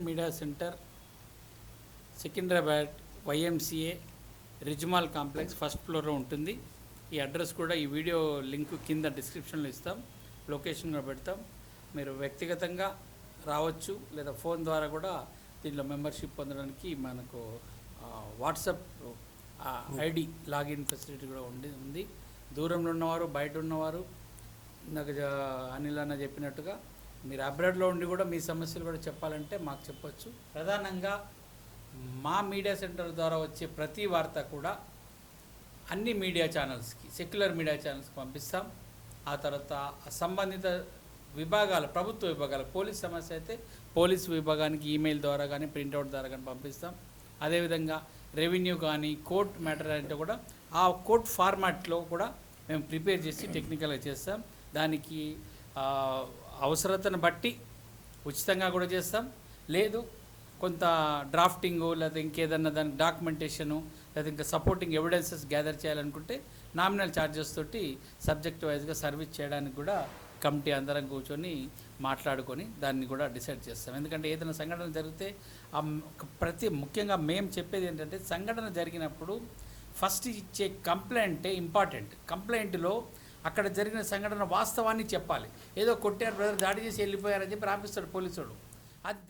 Media centre Secunderabad YMCA రిజ్మాల్ complex first ఫ్లోర్లో ఉంటుంది. ఈ అడ్రస్ కూడా ఈ వీడియో లింక్ కింద డిస్క్రిప్షన్లో ఇస్తాం. లొకేషన్ కూడా పెడతాం. మీరు వ్యక్తిగతంగా రావచ్చు లేదా ఫోన్ ద్వారా కూడా దీంట్లో మెంబర్షిప్ పొందడానికి మనకు వాట్సాప్ ఐడి లాగిన్ ఫెసిలిటీ కూడా ఉండి ఉంది. దూరంలో ఉన్నవారు బయట ఉన్నవారు ఇందాక జ- అనిల్ అన్న చెప్పినట్టుగా మీరు అబ్రాడ్లో ఉండి కూడా మీ సమస్యలు కూడా చెప్పాలంటే మాకు చెప్పొచ్చు. ప్రధానంగా మా మీడియా సెంటర్ ద్వారా వచ్చే ప్రతి వార్త కూడా అన్ని మీడియా ఛానల్స్కి సెక్యులర్ మీడియా ఛానల్స్కి పంపిస్తాం. ఆ తర్వాత సంబంధిత విభాగాల ప్రభుత్వ విభాగాలు పోలీస్ సమస్య అయితే పోలీస్ విభాగానికి ఈమెయిల్ ద్వారా కానీ ప్రింట్అవుట్ ద్వారా కానీ పంపిస్తాం. అదేవిధంగా రెవెన్యూ కానీ కోర్ట్ మ్యాటర్ అంటే కూడా ఆ కోర్ట్ ఫార్మాట్లో కూడా మేము ప్రిపేర్ చేసి టెక్నికల్గా చేస్తాం. దానికి అవసరతను బట్టి ఉచితంగా కూడా చేస్తాం. లేదు కొంత డ్రాఫ్టింగ్ లేదా ఇంకేదన్నా దానికి డాక్యుమెంటేషను లేదా ఇంకా సపోర్టింగ్ ఎవిడెన్సెస్ గ్యాదర్ చేయాలనుకుంటే నామినల్ ఛార్జెస్ తోటి సబ్జెక్ట్ వైజ్గా సర్వీస్ చేయడానికి కూడా కమిటీ అందరం కూర్చొని మాట్లాడుకొని దాన్ని కూడా డిసైడ్ చేస్తాం. ఎందుకంటే ఏదైనా సంఘటన జరిగితే ఆ ప్రతి ముఖ్యంగా మేము చెప్పేది ఏంటంటే సంఘటన జరిగినప్పుడు ఫస్ట్ ఇచ్చే కంప్లైంటే ఇంపార్టెంట్ కంప్లైంట్లో అక్కడ జరిగిన సంఘటన వాస్తవాన్ని చెప్పాలి. ఏదో కొట్టారు బ్రదర్ దాడి చేసి వెళ్ళిపోయారని చెప్పి రాపిస్తాడు పోలీసుడు అది